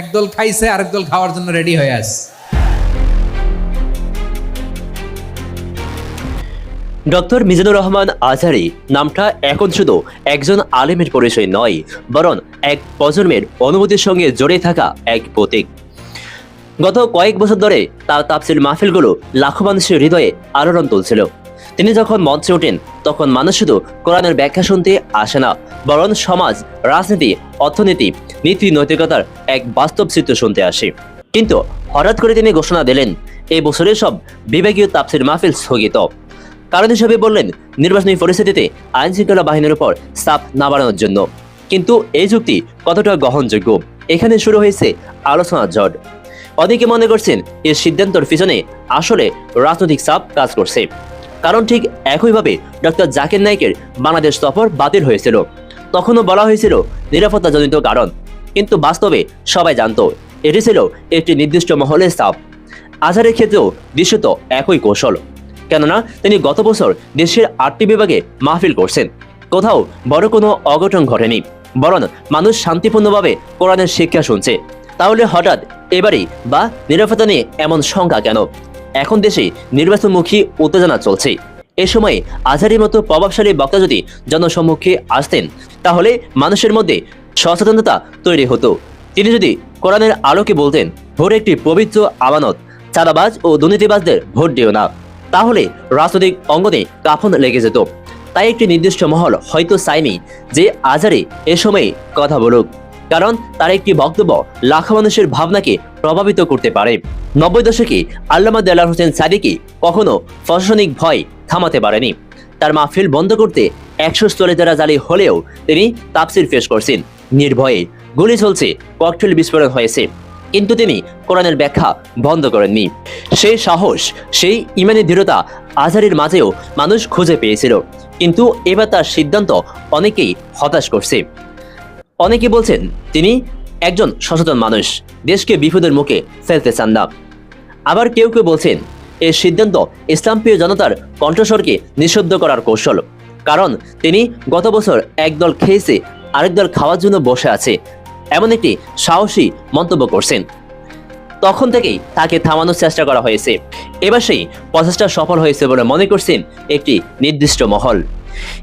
একদল খাইছে, আরেক দল খাওয়ার জন্য রেডি হয়ে আছে। ডক্টর মিজানুর রহমান আজহারি নামটা এখন শুধু একজন আলেমের পরিচয় নয়, বরং এক প্রজন্মের অনুভূতির সঙ্গে জড়িয়ে থাকা এক প্রতীক। গত কয়েক বছর ধরে তার তাপসিল মাহফিলগুলো লাখো মানুষের হৃদয়ে আলোড়ন তুলছিল। তিনি যখন মঞ্চে ওঠেন, তখন মানুষ শুধু কোরআনের ব্যাখ্যা শুনতে আসে না, বরং সমাজ, রাজনীতি, অর্থনীতি, নীতি, নৈতিকতার এক বাস্তব চিত্র শুনতে আসে। কিন্তু হঠাৎ করে তিনি ঘোষণা দিলেন এই বছরের সব বিভাগীয় তাপসির মাহফিল স্থগিত। কারণ হিসেবে বললেন, নির্বাচনী পরিস্থিতিতে আইন শৃঙ্খলা বাহিনীর উপর চাপ না বাড়ানোর জন্য। কিন্তু এই যুক্তি কতটা গ্রহণযোগ্য? এখানে শুরু হয়েছে আলোচনার ঝড় অনেকে মনে করছেন, এর সিদ্ধান্তর পিছনে আসলে রাজনৈতিক চাপ কাজ করছে। কারণ ঠিক একইভাবে ডক্টর জাকির নাইকের বাংলাদেশ সফর বাতিল হয়েছিল। তখনও বলা হয়েছিল নিরাপত্তাজনিত কারণ, কিন্তু বাস্তবে সবাই জানতো, এটি ছিল একটি নির্দিষ্ট মহলের চাপ। আজহারের ক্ষেত্রেও দৃশ্যত একই কৌশল, কেননা তিনি গত বছর দেশের আটটি বিভাগে মাহফিল করছেন। কোথাও বড় কোনো অঘটন ঘটেনি, বরং মানুষ শান্তিপূর্ণভাবে কোরআনের শিক্ষা শুনছে। তাহলে হঠাৎ এবারেই বা নিরাপত্তা নিয়ে এমন শঙ্কা কেন? এখন দেশে নির্বাচনমুখী উত্তেজনা চলছে। এ সময় আজহারির মতো প্রভাবশালী বক্তা যদি জনসম্মুখে আসতেন, তাহলে মানুষের মধ্যে সচেতনতা তৈরি হতো। তিনি যদি কোরআনের আলোকে বলতেন ভোট একটি পবিত্র আমানত, চাঁদাবাজ ও দুর্নীতিবাজদের ভোট দিও না। তাহলে রাজনৈতিক অঙ্গনে কাফন লেগে যেত। তাই একটি নির্দিষ্ট মহল হয়তো চায়নি যে আজারে এ সময় কথা বলুক। কারণ তার একটি বক্তব্য লাখো মানুষের ভাবনাকে প্রভাবিত করতে পারে। নব্বই দশকে আল্লামা দেলার হোসেন সাদিকি কখনো প্রশাসনিক ভয় থামাতে পারেনি। তার মাহফিল বন্ধ করতে একশো স্থলে যারা জালি হলেও তিনি তাপসির পেশ করছেন। নির্ভয়ে গুলি চলছে, ককটেল বিস্ফোরণ হয়েছে। কিন্তু তিনি কোরআনের ব্যাখ্যা বন্ধ করেননি। সেই সাহস, সেই ইমানি দৃঢ়তা আজহারির মাঝেও মানুষ খুঁজে পেয়েছিল। কিন্তু এবার তার সিদ্ধান্ত অনেকেই হতাশ করছে। অনেকে বলছেন তিনি একজন সচেতন মানুষ। দেশকে বিপদের মুখে ফেলতে চান না। আবার কেউ কেউ বলছেন এই সিদ্ধান্ত ইসলামপ্রিয় জনতার কণ্ঠস্বরকে নিষিদ্ধ করার কৌশল। কারণ তিনি গত বছর একদল খেয়েছে, আরেক দল খাওয়ার জন্য বসে আছে, এমন একটি সাহসী মন্তব্য করছেন। তখন থেকেই তাকে থামানোর চেষ্টা করা হয়েছে। এবার সেই প্রচেষ্টা সফল হয়েছে বলে মনে করছেন একটি নির্দিষ্ট মহল।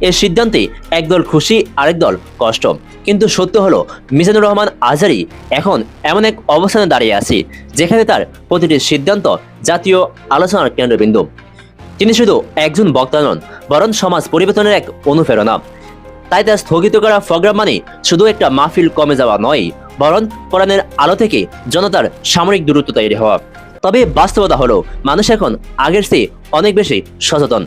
এর সিদ্ধান্তে একদল খুশি, আরেক দল কষ্ট। কিন্তু সত্য হলো, মিজানুর রহমান আজারি এখন এমন এক অবস্থানে দাঁড়িয়ে আছে, যেখানে তার প্রতিটি সিদ্ধান্ত জাতীয় আলোচনার কেন্দ্রবিন্দু। তিনি শুধু একজন বক্তা নন, বরং সমাজ পরিবর্তনের এক অনুপ্রেরণা। তাই তার স্থগিত করা প্রোগ্রাম মানে শুধু একটা মাহফিল কমে যাওয়া নয়, বরং কোরআনের আলো থেকে জনতার সামরিক দূরত্ব তৈরি হওয়া। তবে বাস্তবতা হলো, মানুষ এখন আগের চেয়ে অনেক বেশি সচেতন।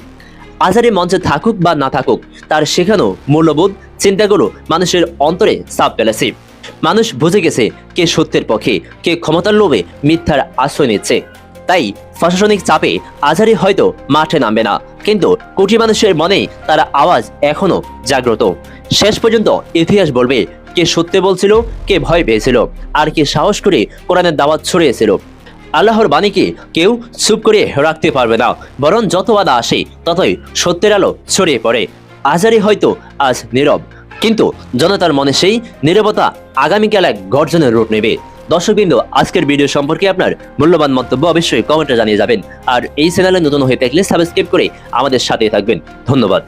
আজারি মঞ্চে থাকুক বা না থাকুক, তার শেখানো মূল্যবোধ চিন্তাগুলো মানুষের অন্তরে চাপ ফেলেছে। মানুষ বুঝে গেছে কে সত্যের পক্ষে, কে ক্ষমতার লোভে মিথ্যার আশ্রয় নিচ্ছে। তাই প্রশাসনিক চাপে আজারি হয়তো মাঠে নামবে না, কিন্তু কোটি মানুষের মনে তার আওয়াজ এখনও জাগ্রত। শেষ পর্যন্ত ইতিহাস বলবে, কে সত্যি বলছিল, কে ভয় পেয়েছিল, আর কে সাহস করে কোরআনের দাওয়াত ছড়িয়েছিল। আল্লাহর বাণীকে কেউ চুপ করে রাখতে পারবে না, বরং যত বাধা আসে ততই সত্যের আলো ছড়িয়ে পড়ে। আজারি হয়তো আজ নীরব, কিন্তু জনতার মনে সেই নীরবতা আগামীকাল এক গর্জনের রূপ নেবে। দর্শকবৃন্দ, আজকের ভিডিও সম্পর্কে আপনার মূল্যবান মন্তব্য অবশ্যই কমেন্টে জানিয়ে যাবেন, আর এই চ্যানেলে নতুন হয়ে থাকলে সাবস্ক্রাইব করে আমাদের সাথে থাকবেন। ধন্যবাদ।